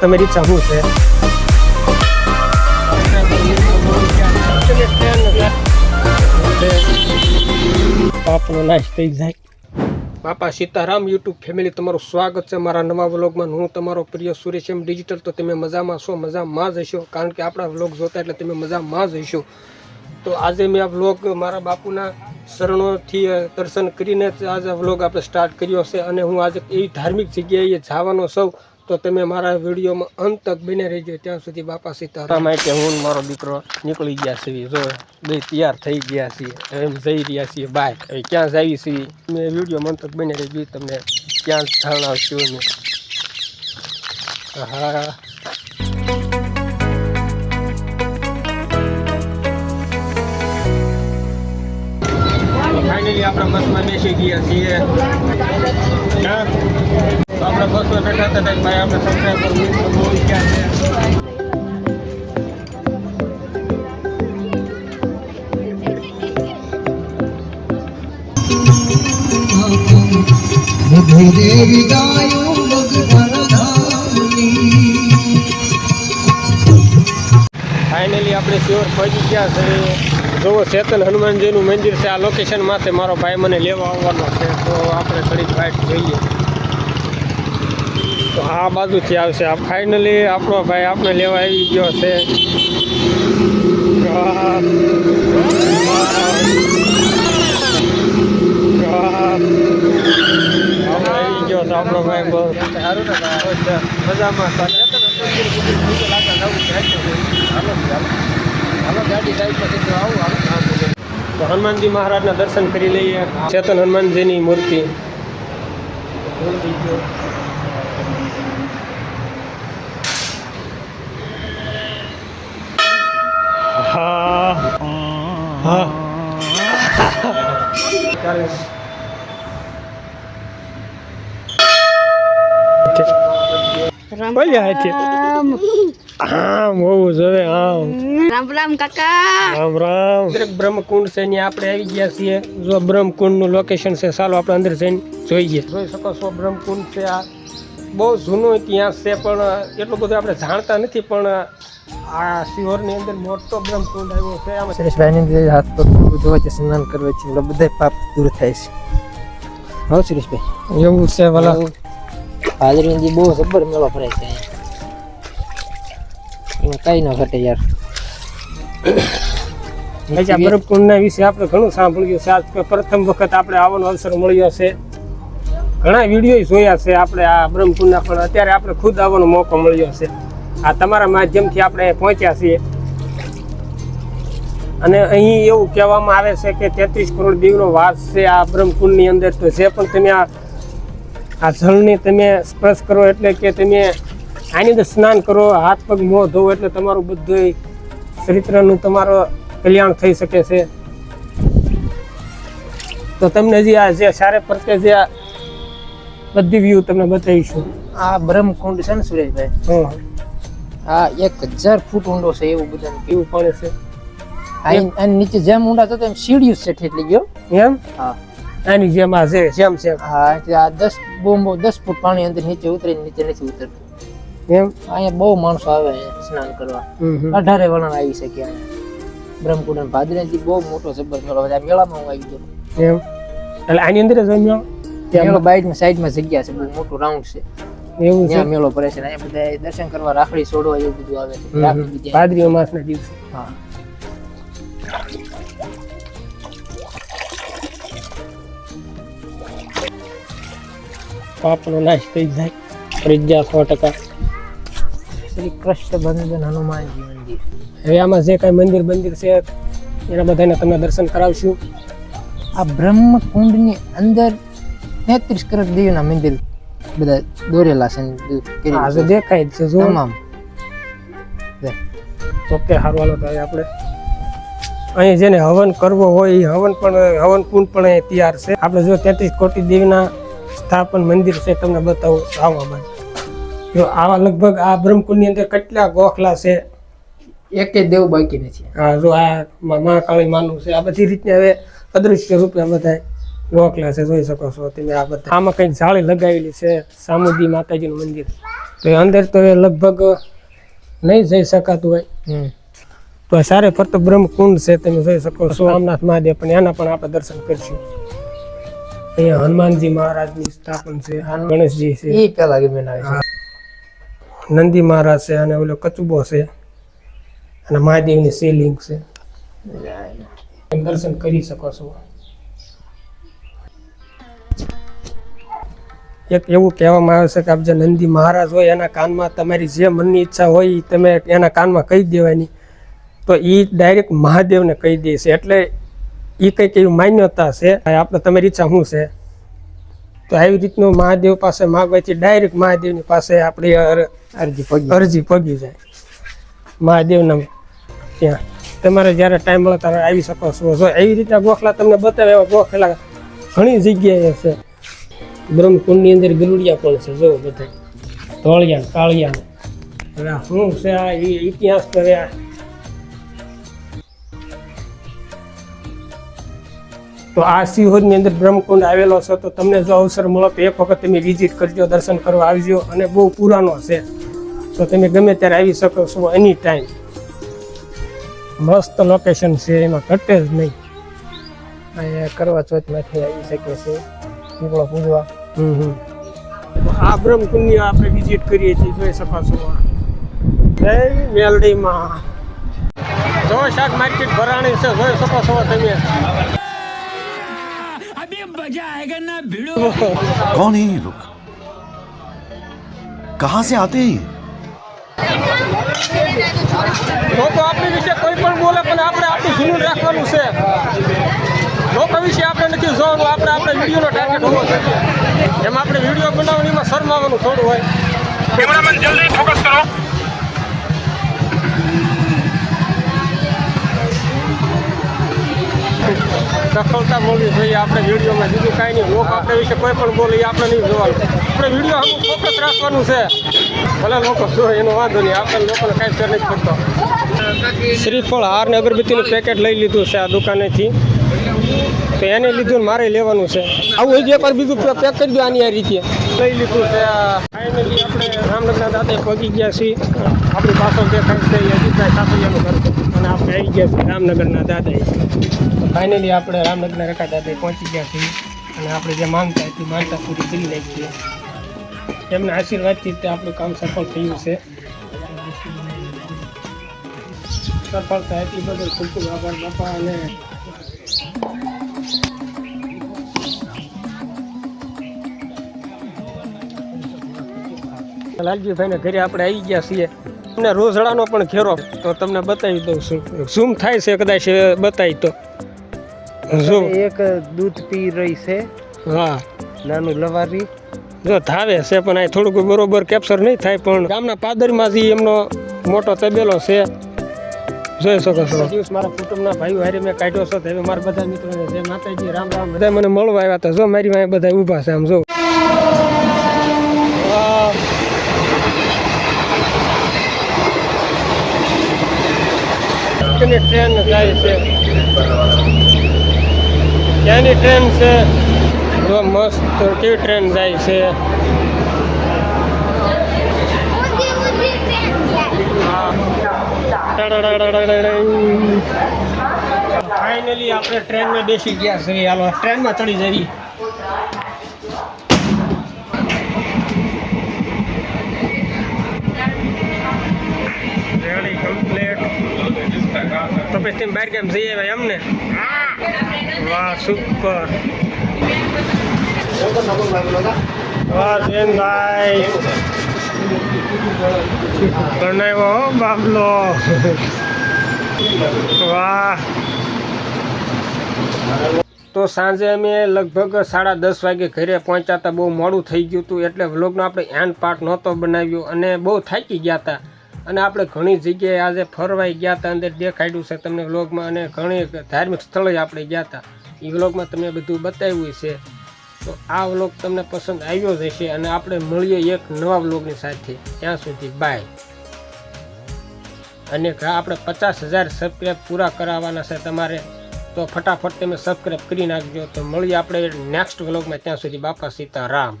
તમારી ઈચ્છા છે. પાપનો નાશ થઈ જાય. બાપા સીતારામ યુટ્યુબ ફેમિલી, તમારું સ્વાગત છે મારા નવા વ્લોગમાં. હું તમારો પ્રિય સુરેશ એમ ડિજિટલ, તો તમે મજામાં છો, મજામાં જ હશો. કારણ કે આપણા વ્લોગ જોતા એટલે તમે મજામાં જ હશો. તો આજે મેં આ વ્લોગ મારા બાપુના શરણોથી દર્શન કરીને જ આજે વ્લોગ આપણે સ્ટાર્ટ કર્યો છે. અને હું આજે એવી ધાર્મિક જગ્યાએ જવાનો સૌ તો તમે મારા વિડીયોમાં અંત તક બને રહેજો. ત્યાં સુધી બાપા સીતારામ. માટે હું મારો દીકરો નીકળી ગયા છીએ. જો, બે તૈયાર થઈ ગયા છીએ. એમ જઈ રહ્યા છીએ બાય હવે ક્યાં જઈએ છીએ? મેં વીડિયો અંત તક બને રહેજો. તમને ક્યાં જણાવશું અમે હા ફાઇનલી આપણા બસમાં બેસી ગયા છીએ. બસમાં બેઠા હતા ભાઈ આપણે સબસ્ક્રાઈબર બહુ ગયા બધે વિદાયો ફાઇનલી આપણે શ્યોર પહોંચી ગયા છે. જોવો ચેતન હનુમાનજીનું મંદિર છે. આ લોકેશન માથે મારો ભાઈ મને લેવા આવવાનો છે. તો આપણે થોડીક વાઇટ જોઈએ આ બાજુથી આવશે. આ ફાઇનલી આપણો ભાઈ આપણે લેવા આવી ગયો છે. આવી ગયો છે આપણો ભાઈ બહુ મજામાં હનુમાનજી મહારાજના દર્શન કરી લઈએ. ચેતન હનુમાનજીની મૂર્તિ. હા. બોલ્યા છે આમ હોવું જોઈએ આમ. રામ રામ કાકા. રામ રામ. દરેક બ્રહ્મકુંડ છે ત્યાં આપણે આવી ગયા છીએ. જો બ્રહ્મકુંડનું લોકેશન છે ચાલો આપણે અંદર જઈને જોઈએ. જોઈ શકો છો બ્રહ્મકુંડ છે આ. બહુ જૂનો ઇતિહાસ છે પણ એટલું બધું આપણે જાણતા નથી પણ આ શિહોરની અંદર મોટો બ્રહ્મકુંડ આવ્યો છે. આમાં સુરેશભાઈની હાથ પર ધોવા છે સ્નાન કરવા છે એટલે બધા પાપ દૂર થાય છે. હા સુરેશભાઈ એવું છે વાલા હાજરી બહુ જબર મેળો ભરાય છે એમાં કઈ ન ઘટે યાર. બીજા બ્રહ્મકુંડના વિશે આપણે ઘણું સાંભળ્યું છે. આજ પ્રથમ વખત આપણે આવવાનો અવસર મળ્યો છે. ઘણા વીડિયો જોયા છે આપણે આ બ્રહ્મકુંડના પણ અત્યારે આપણે ખુદ આવવાનો મોકો મળ્યો છે. આ તમારા માધ્યમથી આપણે પહોંચ્યા છીએ. અને અહીં એવું કહેવામાં આવે છે કે તેત્રીસ કરોડ દીવનો વાસ છે આ બ્રહ્મકુંડની અંદર. તો જે પણ તમે આ આ જળને તમે સ્પર્શ કરો એટલે કે તમે આની અંદર સ્નાન કરો હાથ પગ મોં ધોવો એટલે તમારું બધું ચરિત્રનું તમારો કલ્યાણ થઈ શકે છે. તો તમને જે આ જે સારે પ્રત્યે જે આ બધી વ્યૂ તમને બતાવીશું. આ બ્રહ્મકુંડ છે ને સુરેશભાઈ? હં. આ એક હજાર ફૂટ ઊંડો છે એવું બધાનું કેવું પડે છે? આની નીચે જેમ ઊંડા થતો એમ સીડીયું છે ઠેટલી ગયો. એમ? હા. આની જેમ આ છે જેમ છે. હા એટલે આ દસ બહુ દસ ફૂટ પાણી અંદર નીચે ઉતરીને નીચે નથી ઉતરતું. એમ? અહીંયા બહુ માણસો આવે સ્નાન કરવા. અઢારે વલણ આવી શકે અહીંયા બ્રહ્મકુંડ ભાદરેજી બહુ મોટો જબર મેળો આ મેળામાં હું આવી ગયો. એમ? એટલે આની અંદર જ મેળો બાઈડમાં સાઈડમાં જગ્યા છે બહુ મોટું રાઉન્ડ છે. એવું છે? મેળો ભરે છે અહીંયા બધા દર્શન કરવા રાખડી છોડવા એવું બધું આવે છે. રાખડી બીજા ભાદરી માસના દિવસે. હા. પાપનો નાશ થઈ જાય. ફરજિયાત સો ટકા. શ્રી કૃષ્ણ બંધન હનુમાનજી મંદિર. હવે આમાં જે કાંઈ મંદિર બંદિર છે એના બધાને તમને દર્શન કરાવશું. આ બ્રહ્મકુંડની અંદર તેત્રીસ કરોડ દેવીના મંદિર બધા દોરેલા છે આજે આ છે. જે દેખાય જ છે જો. તમામ. ઓકે સારું હાલો તો હવે આપણે. અહીં જેને હવન કરવો હોય એ હવન પણ હવન કુંડ પણ અહીં તૈયાર છે. આપણે જો તેત્રીસ કોટી દેવીના સ્થાપન મંદિર છે તમને બતાવું આવવામાં જો આવા લગભગ આ બ્રહ્મકુંડની અંદર કેટલા ગોખલા છે? એક દેવ બાકી નથી. આ જો આ મહાકાળી માનું છે. આ બધી રીતની હવે અદૃશ્ય રૂપે બધા ગોખલા છે જોઈ શકો છો. તમે આ બધા આમાં કંઈક જાળી લગાવેલી છે સામુદી માતાજીનું મંદિર. તો એ અંદર તો એ લગભગ નહીં જઈ શકાતું હોય. તો સારે ફરતો બ્રહ્મકુંડ છે તમે જોઈ શકો છો. સોમનાથ મહાદેવ પણ એના પણ આપણે દર્શન કરીશું. અહીંયા હનુમાનજી મહારાજની સ્થાપન છે ગણેશજી છે. એ પેલા કે નંદી મહારાજ છે અને ઓલો કચુબો છે. અને મહાદેવની શિવલિંગ છે. દર્શન કરી શકો છો. એક એવું કહેવામાં આવે છે કે આપ જે નંદી મહારાજ હોય એના કાનમાં તમારી જે મનની ઈચ્છા હોય એ તમે એના કાનમાં કહી દેવાની. તો એ ડાયરેક્ટ મહાદેવને કહી દે છે. એટલે એ કંઈક એવી માન્યતા છે આપણે તમારી ઈચ્છા શું છે? તો આવી રીતનું મહાદેવ પાસે માગવાથી ડાયરેક્ટ મહાદેવની પાસે આપણી અરજી પગી. અરજી પગી જાય. મહાદેવના ત્યાં. તમારે જ્યારે ટાઈમ મળે ત્યારે આવી શકો છો. જો એવી રીતના ગોખલા તમને બતાવે એવા ગોખલા ઘણી જગ્યાએ છે. બ્રહ્મકુંડની અંદર ગરુડિયા પણ છે, જો બધા. ધોળિયા, કાળિયા. હવે શું છે આ? ઇતિહાસ કર્યા તો આ સિહોરની અંદર બ્રહ્મકુંડ આવેલો છે, તો તમને જો અવસર મળો તો એક વખત તમે વિઝિટ કરજો, દર્શન કરવા આવજો, અને બહુ પુરાનો છે. તો તમે ગમે ત્યારે આવી શકો છો એની ટાઈમ મસ્ત લોકેશન છે, એમાં ઘટે જ નહીં. અહીંયા કરવા ચોથમાંથી આવી શકે છે પીપળો પૂજવા. આ બ્રહ્મકુંડની આપણે વિઝિટ કરીએ છીએ જોઈ શકો છો જય મેલડીમાં જો શાક માર્કેટ ભરાણી છે જોઈ શકો છો તમે कौन है ये लोग कहां से आते हैं ये? લોકો આપણી વિશે કોઈ પણ બોલે પણ આપણે આપણું જૂનું રાખવાનું છે લોકો વિશે આપણે નથી જોવાનું આપણે આપણે વિડીયોનો ટાર્ગેટ હોવો જોઈએ. એમ આપણે વીડિયો બનાવણીમાં શરમાવાનું થોડું હોય. સફળતા મળવી જોઈએ આપણે વિડીયોમાં. બીજું કાંઈ નહીં. લોકો આપણે વિશે કોઈ પણ બોલે આપણે નહીં જોવાનું. આપણે વીડિયો આખું ફોકસ રાખવાનું છે. ભલે લોકો જોઈએ એનો વાંધો નહીં. આપણે લોકોને કાંઈ ફેર નથી પડતો શ્રીફળ હાર ને અગરબત્તીનું પેકેટ લઈ લીધું છે આ દુકાનેથી. તો એને લીધું મારે લેવાનું છે. આવું હજી એકવાર બીજું પેક કરી દો આની આ રીતે. લઈ લીધું છે ફાઇનલી આપણે રામનગરના દાંતે પહોંચી ગયા છીએ. આપણી પાછળ દેખાય છે એ અજીતભાઈ સાસરિયાનું ઘર અને આપણે આવી ગયા છીએ રામનગરના દાદાએ ફાઇનલી આપણે રામનગરના રકા દાદા પહોંચી ગયા છીએ. અને આપણે જે માનતા હતી માનતા પૂરી કરી નાખી છે એમના આશીર્વાદથી તે આપણું કામ સફળ થયું છે. સફળતા એટલી ખૂબ ખૂબ આભાર બાપા અને લાલજીભાઈના ઘરે આપણે આવી ગયા છીએ. અને રોઝડાનો પણ ઘેરો. તો તમને બતાવી દઉં છું. ઝૂમ થાય છે કદાચ બતાવી તો. ઝૂમ. એક દૂધ પી રહી છે. હા. નાનું લવારી. જો થાવે છે પણ આ થોડુંક બરોબર કેપ્ચર નહીં થાય પણ ગામના પાદરમાંથી એમનો મોટો તબેલો છે જોઈ શકો છો દિવસ મારા કુટુંબના ભાઈઓ હારે મેં કાઢ્યો છો હવે મારા બધા મિત્રોને જય માતાજી રામ રામ. બધા મને મળવા આવ્યા હતા. જો મારી પાસે બધા ઊભા છે આમ જો. ટ્રેન જાય છે? ત્યાંની ટ્રેન છે? જો મસ્ત કેવી ટ્રેન જાય છે? ફાઇનલી આપણે ટ્રેનમાં બેસી ગયા છીએ. હાલો ટ્રેનમાં ચડી જઈએ. તો પછી બહાર કેમ જઈએ ભાઈ અમને? વાહ સુપર વાહ જૈનભાઈ બનાવ્યો બાબલો. વાહ. તો સાંજે અમે લગભગ સાડા દસ વાગે ઘરે પહોંચ્યા હતા. બહુ મોડું થઈ ગયું હતું એટલે વ્લોગનો આપણે એન્ડ પાર્ટ નહોતો બનાવ્યો અને બહુ થાકી ગયા હતા. અને આપણે ઘણી જગ્યાએ આજે ફરવાઈ ગયા હતા. અંદર દેખાડ્યું છે તમને વ્લોગમાં અને ઘણી ધાર્મિક સ્થળે આપણે ગયા હતા. એ વ્લોગમાં તમને બધું બતાવ્યું છે. તો આ વ્લોગ તમને પસંદ આવ્યો જ હશે અને આપણે મળીએ એક નવા વ્લોગની સાથે. ત્યાં સુધી બાય અને આપણે પચાસ હજાર સબસ્ક્રાઈબ પૂરા કરાવવાના છે તમારે, તો ફટાફટ તમે સબસ્ક્રાઈબ કરી નાખજો. તો મળીએ આપણે નેક્સ્ટ વ્લોગમાં. ત્યાં સુધી બાપા સીતારામ.